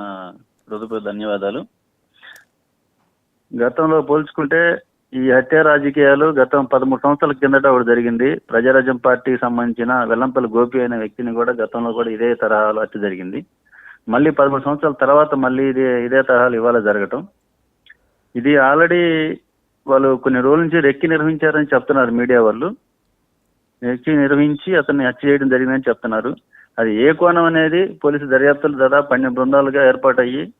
నా హృదయపూర్వక ధన్యవాదాలు. గతంలో పోల్చుకుంటే ఈ హత్య రాజకీయాలు గతం పదమూడు సంవత్సరాల కిందట ఒకటి జరిగింది. ప్రజారాజ్యం పార్టీకి సంబంధించిన వెల్లంపల్లి గోపి అనే వ్యక్తిని కూడా గతంలో కూడా ఇదే తరహాలో హత్య జరిగింది. మళ్ళీ పదమూడు సంవత్సరాల తర్వాత మళ్ళీ ఇదే ఇదే తరహాలు ఇవాళ జరగటం. ఇది ఆల్రెడీ వాళ్ళు కొన్ని రోజుల నుంచి రెక్కి నిర్వహించారని చెప్తున్నారు మీడియా వాళ్ళు. రెక్కి నిర్వహించి అతన్ని హత్య చేయడం జరిగిందని చెప్తున్నారు. అది ఏ కోణం అనేది పోలీసు దర్యాప్తులు దాదాపు పన్నెండు బృందాలుగా ఏర్పాటయ్యి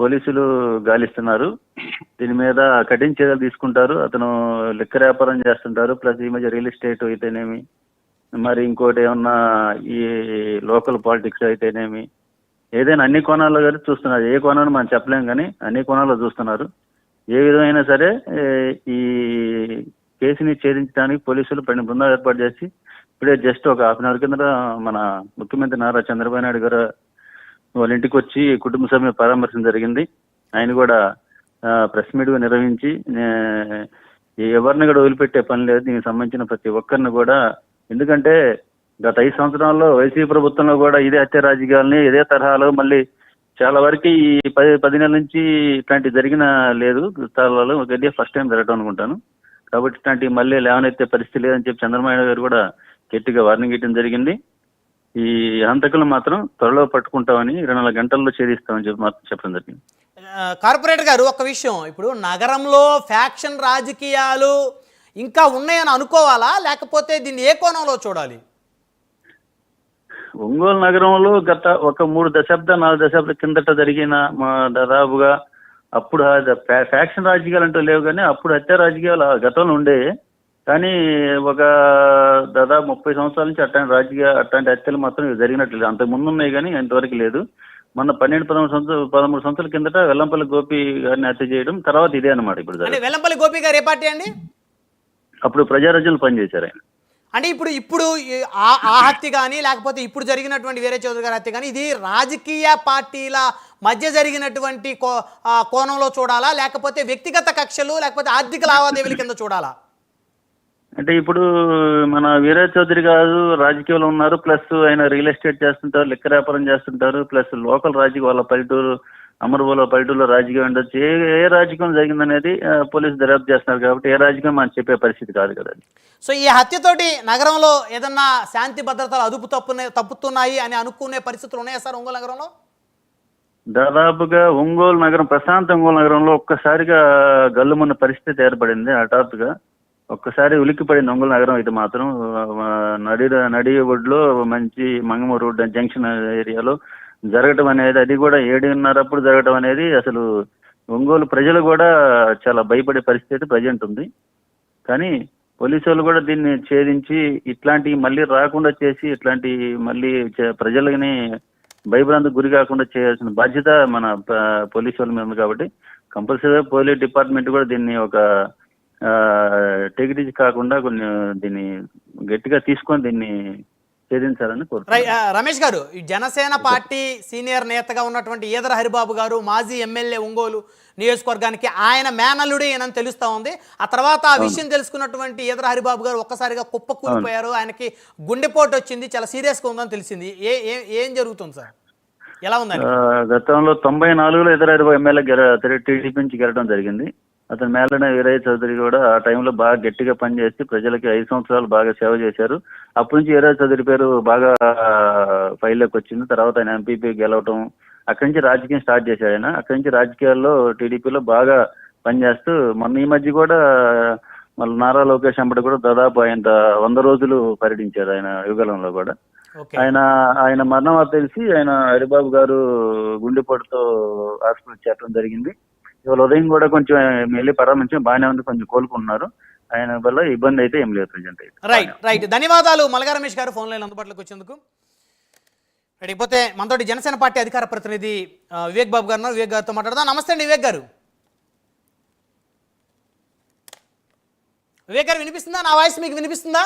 పోలీసులు గాలిస్తున్నారు. దీని మీద కఠిన చర్యలు తీసుకుంటారు. అతను లిక్కర్ వ్యాపారం చేస్తుంటారు. ప్లస్ ఈ మధ్య రియల్ ఎస్టేట్ అయితేనేమి మరి ఇంకోటి ఏమన్నా ఈ లోకల్ పాలిటిక్స్ అయితేనేమి ఏదైనా అన్ని కోణాల్లో కానీ చూస్తున్నారు. ఏ కోణాన్ని మనం చెప్పలేం కానీ అన్ని కోణాల్లో చూస్తున్నారు. ఏ విధమైనా సరే ఈ కేసుని ఛేదించడానికి పోలీసులు పని బృందాలు ఏర్పాటు చేసి ఇప్పుడే జస్ట్ ఒక హాఫ్ అన్ అవర్ కింద మన ముఖ్యమంత్రి నారా చంద్రబాబు నాయుడు గారు వాళ్ళ ఇంటికి వచ్చి కుటుంబ సభ్యులు పరామర్శం జరిగింది. ఆయన కూడా ప్రెస్ మీట్ నిర్వహించి ఎవరిని కూడా వదిలిపెట్టే పని లేదు. దీనికి సంబంధించిన ప్రతి ఒక్కరిని కూడా ఎందుకంటే గత ఐదు సంవత్సరాల్లో వైసీపీ ప్రభుత్వంలో కూడా ఇదే హత్య రాజకీయాలని ఇదే తరహాలో మళ్ళీ చాలా వరకు ఈ పది పది నెలల నుంచి ఇట్లాంటి జరిగిన లేదు. తాళాలు ఇదే ఫస్ట్ టైం జరగడం అనుకుంటాను. కాబట్టి ఇట్లాంటి మళ్ళీ లేవనెత్తే పరిస్థితి లేదని చెప్పి చంద్రబాబు గారు కూడా గట్టిగా వార్నింగ్ ఇవ్వడం జరిగింది. ఈ హంతకులు మాత్రం త్వరలో పట్టుకుంటామని ఇరవై నాలుగు గంటల్లో ఛేదిస్తామని చెప్పి మాత్రం చెప్పడం జరిగింది. ఆ, కార్పొరేటర్ గారు ఒక విషయం. ఇప్పుడు నగరంలో ఫ్యాక్షన్ రాజకీయాలు ఇంకా ఉన్నాయని అనుకోవాలా? లేకపోతే దీన్ని ఏ కోణంలో చూడాలి? ఒంగోలు నగరంలో గత ఒక మూడు దశాబ్ద నాలుగు దశాబ్దాల కిందట జరిగిన మా దాదాపుగా అప్పుడు ఫ్యాక్షన్ రాజకీయాలు అంటూ లేవు కానీ అప్పుడు హత్య రాజకీయాలు ఆ గతంలో ఉండే. కానీ ఒక దాదాపు ముప్పై సంవత్సరాల నుంచి అట్లాంటి రాజకీయ అట్లాంటి హత్యలు మాత్రం ఇవి జరిగినట్లు అంతకు ముందు ఉన్నాయి కానీ ఇంతవరకు లేదు. మొన్న పన్నెండు పదమూడు సంవత్సరాలు పదమూడు సంవత్సరాల కిందట వెల్లంపల్లి గోపి గారిని హత్య చేయడం తర్వాత ఇదే అనమాట ఇప్పుడు. వెల్లంపల్లి గోపి గారు ఏ పార్టీ అండి? అప్పుడు ప్రజారాజ్యంలో పనిచేశారు ఆయన. అంటే ఇప్పుడు ఇప్పుడు ఆ హత్య కానీ లేకపోతే ఇప్పుడు జరిగినటువంటి వేరే చౌదరి గారి హత్య కానీ ఇది రాజకీయ పార్టీల మధ్య జరిగినటువంటి కో ఆ, కోణంలో చూడాలా? లేకపోతే వ్యక్తిగత కక్షలు లేకపోతే ఆర్థిక లావాదేవీల కింద చూడాలా? అంటే ఇప్పుడు మన వీరజ్ చౌదరి గారు రాజకీయాలు ఉన్నారు ప్లస్ ఆయన రియల్ ఎస్టేట్ చేస్తుంటారు లిక్క వ్యాపారం చేస్తుంటారు ప్లస్ లోకల్ రాజకీయ వాళ్ళ పల్లెటూరు అమరువుల పల్లెటూరులో రాజకీయం ఉండొచ్చు. ఏ ఏ రాజకీయం జరిగిందనేది పోలీసు దర్యాప్తు చేస్తున్నారు కాబట్టి ఏ రాజకీయం మనం చెప్పే పరిస్థితి కాదు కదా. సో ఈ హత్యతోటి నగరంలో ఏదన్నా శాంతి భద్రతలు అదుపు తప్పునే తప్పుతున్నాయి అని అనుకునే పరిస్థితులు ఉన్నాయా సార్ ఒంగోలు నగరంలో? దాదాపుగా ఒంగోలు నగరం ప్రశాంత ఒంగోలు నగరంలో ఒక్కసారిగా గల్లుమన్న పరిస్థితి ఏర్పడింది హఠాత్తుగా. ఒక్కసారి ఉలిక్కిపడింది ఒంగోలు నగరం ఇది మాత్రం. నడి నడి ఒడ్లో మంచి మంగమూరు రోడ్ జంక్షన్ ఏరియాలో జరగటం అనేది అది కూడా ఏడున్నరప్పుడు జరగటం అనేది అసలు ఒంగోలు ప్రజలు కూడా చాలా భయపడే పరిస్థితి ప్రజెంట్ ఉంది. కానీ పోలీసు వాళ్ళు కూడా దీన్ని ఛేదించి ఇట్లాంటివి మళ్ళీ రాకుండా చేసి ఇట్లాంటి మళ్ళీ చే- ప్రజలని భయభ్రాంతికి గురి కాకుండా చేయాల్సిన బాధ్యత మన పోలీసు వాళ్ళ మీద ఉంది కాబట్టి కంపల్సరీగా పోలీస్ డిపార్ట్మెంట్ కూడా దీన్ని ఒక టెగిటీజ్ కాకుండా కొన్ని దీన్ని గట్టిగా తీసుకొని దీన్ని ఛేదించాలని కోరుతున్నాను. రమేష్ గారు జనసేన పార్టీ సీనియర్ నేతగా ఉన్నటువంటి ఈదర హరిబాబు గారు మాజీ ఎమ్మెల్యే ఒంగోలు నియోజకవర్గానికి ఆయన మేనల్లుడే అని తెలుస్తా ఉంది. ఆ తర్వాత ఆ విషయం తెలుసుకున్నటువంటి ఈదర హరిబాబు గారు ఒక్కసారిగా కుప్ప కూలిపోయారు ఆయనకి గుండెపోటు వచ్చింది చాలా సీరియస్గా ఉందని తెలిసింది. ఏ ఏ- జరుగుతుంది సార్? ఎలా ఉందని ఆ, గతంలో తొంభై నాలుగులో ఇతర ఎమ్మెల్యే టీడీపీ నుంచి గెలవడం జరిగింది. అతను మేలన వీరయ్య చౌదరి కూడా ఆ టైంలో బాగా గట్టిగా పనిచేసి ప్రజలకి ఐదు సంవత్సరాలు బాగా సేవ చేశారు. అప్పటి నుంచి వీరయ్య చౌదరి పేరు బాగా ఫైల్లోకి వచ్చింది. తర్వాత ఆయన ఎంపీపీ గెలవటం అక్కడి నుంచి రాజకీయం స్టార్ట్ చేశారు ఆయన. అక్కడి నుంచి రాజకీయాల్లో టీడీపీలో బాగా పనిచేస్తూ మొన్న ఈ మధ్య కూడా మళ్ళీ నారా లోకేష్ అంబటి కూడా దాదాపు ఆయన వంద రోజులు పర్యటించారు ఆయన యుగలంలో కూడా. ఆయన ఆయన మరణం తెలిసి ఆయన హరిబాబు గారు గుండెపోటుతో హాస్పిటల్ చేరడం జరిగింది. ఇవాళ ఉదయం కూడా కొంచెం వెళ్ళి పరామర్శం బాగానే ఉంది కొంచెం కోలుకుంటున్నారు. ఆయన వల్ల ఇబ్బంది అయితే ఏం లేదు ప్రజెంట్ రైట్ రైట్ ధన్యవాదాలు. మలగా రమేష్ గారు ఫోన్ లైన్ అందుబాటులోకి వచ్చేందుకు ఇకపోతే మనతోటి జనసేన పార్టీ అధికార ప్రతినిధి వివేక్ బాబు గారు. వివేక్ గారితో మాట్లాడదాం. నమస్తే అండి వివేక్ గారు. వివేక్ గారు వినిపిస్తుందా? నా వాయిస్ మీకు వినిపిస్తుందా?